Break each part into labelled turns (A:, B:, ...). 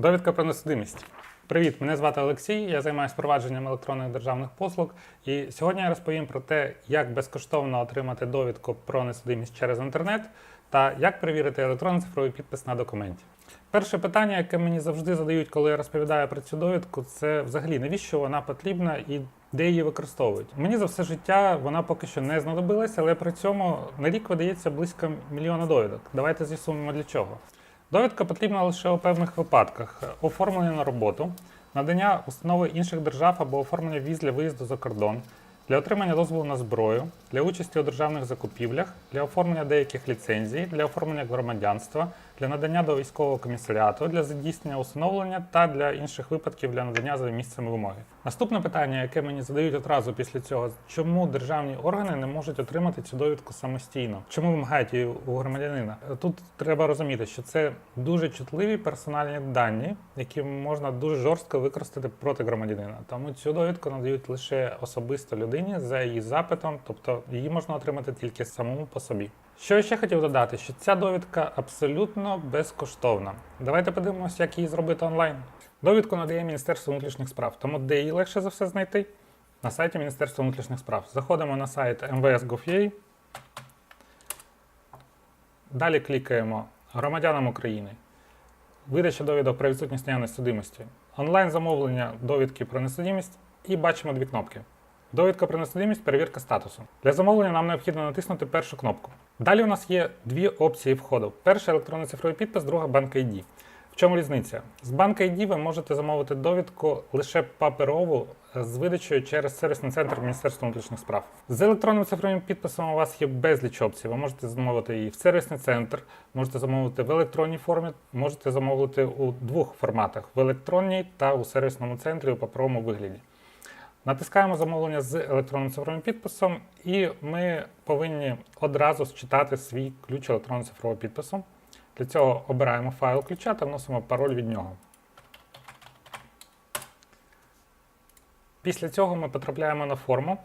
A: Довідка про несудимість. Привіт, мене звати Олексій. Я займаюся впровадженням електронних державних послуг. І сьогодні я розповім про те, як безкоштовно отримати довідку про несудимість через інтернет та як перевірити електронний цифровий підпис на документі. Перше питання, яке мені завжди задають, коли я розповідаю про цю довідку, це взагалі навіщо вона потрібна і де її використовують. Мені за все життя вона поки що не знадобилася, але при цьому на рік видається близько мільйона довідок. Давайте з'ясуємо для чого. Довідка потрібна лише у певних випадках: оформлення на роботу, надання установи інших держав або оформлення віз для виїзду за кордон, для отримання дозволу на зброю, для участі у державних закупівлях, для оформлення деяких ліцензій, для оформлення громадянства, для надання до військового комісаріату, для здійснення усиновлення та для інших випадків для надання за місцем вимоги. Наступне питання, яке мені задають одразу після цього, чому державні органи не можуть отримати цю довідку самостійно? Чому вимагають її у громадянина? Тут треба розуміти, що це дуже чутливі персональні дані, які можна дуже жорстко використати проти громадянина. Тому цю довідку надають лише особисто людині за її запитом, тобто її можна отримати тільки самому по собі. Що я ще хотів додати, що ця довідка абсолютно безкоштовна. Давайте подивимося, як її зробити онлайн. Довідку надає Міністерство внутрішніх справ, тому де її легше за все знайти? На сайті Міністерства внутрішніх справ. Заходимо на сайт mvs.gov.ua. Далі клікаємо Громадянам України. Видача довідок про відсутність наявності судимості. Онлайн замовлення довідки про несудимість і бачимо дві кнопки. Довідка про несудимість, перевірка статусу. Для замовлення нам необхідно натиснути першу кнопку. Далі у нас є дві опції входу: перша електронний цифровий підпис, друга банк ID. В чому різниця? З банк ID ви можете замовити довідку лише паперову з видачею через сервісний центр Міністерства внутрішніх справ. З електронним цифровим підписом у вас є безліч опцій. Ви можете замовити її в сервісний центр, можете замовити в електронній формі, можете замовити у двох форматах: в електронній та у сервісному центрі у паперовому вигляді. Натискаємо замовлення з електронним цифровим підписом, і ми повинні одразу считати свій ключ електронного цифрового підпису. Для цього обираємо файл ключа та вносимо пароль від нього. Після цього ми потрапляємо на форму,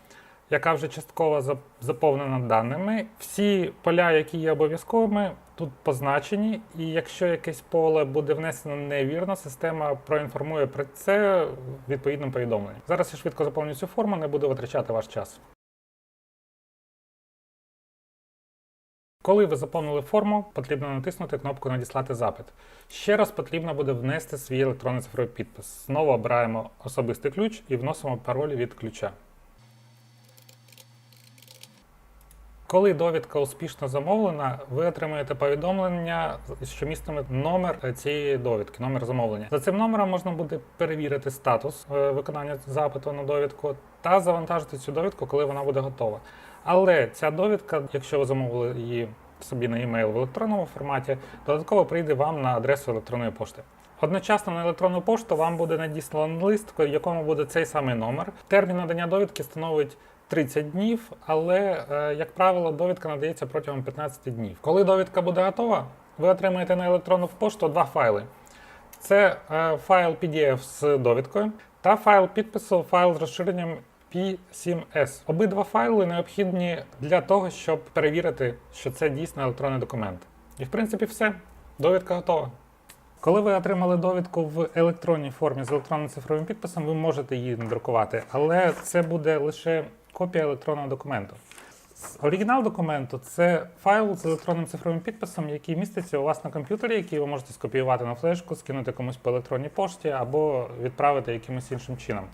A: яка вже частково заповнена даними. Всі поля, які є обов'язковими, тут позначені, і якщо якесь поле буде внесено невірно, система проінформує про це відповідним повідомленням. Зараз я швидко заповню цю форму, не буду витрачати ваш час. Коли ви заповнили форму, потрібно натиснути кнопку Надіслати запит. Ще раз потрібно буде внести свій електронний цифровий підпис. Знову обираємо особистий ключ і вносимо пароль від ключа. Коли довідка успішно замовлена, ви отримаєте повідомлення, що містиме номер цієї довідки, номер замовлення. За цим номером можна буде перевірити статус е, виконання запиту на довідку та завантажити цю довідку, коли вона буде готова. Але ця довідка, якщо ви замовили її собі на e-mail в електронному форматі, додатково прийде вам на адресу електронної пошти. Одночасно на електронну пошту вам буде надісланий лист, в якому буде цей самий номер. Термін надання довідки становить 30 днів, але, е, як правило, довідка надається протягом 15 днів. Коли довідка буде готова, ви отримаєте на електронну пошту два файли. Це е, файл PDF з довідкою та файл підпису, файл з розширенням P7S. Обидва файли необхідні для того, щоб перевірити, що це дійсно електронний документ. І в принципі все. Довідка готова. Коли ви отримали довідку в електронній формі з електронним цифровим підписом, ви можете її надрукувати, але це буде лише копія електронного документу. Оригінал документу це файл з електронним цифровим підписом, який міститься у вас на комп'ютері, який ви можете скопіювати на флешку, скинути комусь по електронній пошті або відправити якимось іншим чином.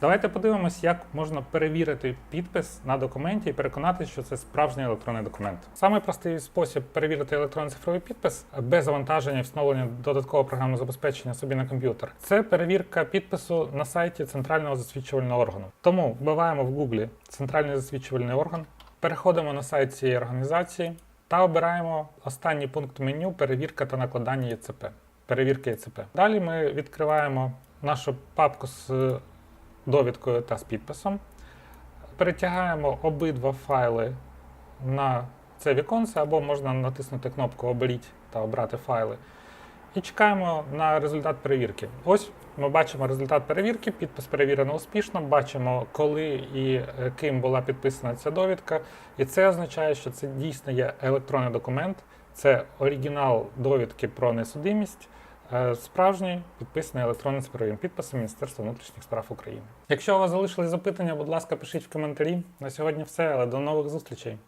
A: Давайте подивимось, як можна перевірити підпис на документі і переконатися, що це справжній електронний документ. Самий простий спосіб перевірити електронний цифровий підпис без завантаження і встановлення додаткового програмного забезпечення собі на комп'ютер. Це перевірка підпису на сайті центрального засвідчувального органу. Тому вбиваємо в Гуглі центральний засвідчувальний орган. Переходимо на сайт цієї організації та обираємо останній пункт меню перевірка та накладання ЄЦП. Перевірки ЄЦП. Далі ми відкриваємо нашу папку з довідкою та з підписом. Перетягаємо обидва файли на це віконце, або можна натиснути кнопку Оберіть та обрати файли. І чекаємо на результат перевірки. Ось ми бачимо результат перевірки, підпис перевірено успішно, бачимо, коли і е, ким була підписана ця довідка. І це означає, що це дійсно є електронний документ, це оригінал довідки про несудимість, Е, Справжній підписаний електронним цифровим підписом Міністерства внутрішніх справ України. Якщо у вас залишились запитання, будь ласка, пишіть в коментарі. На сьогодні все, але до нових зустрічей.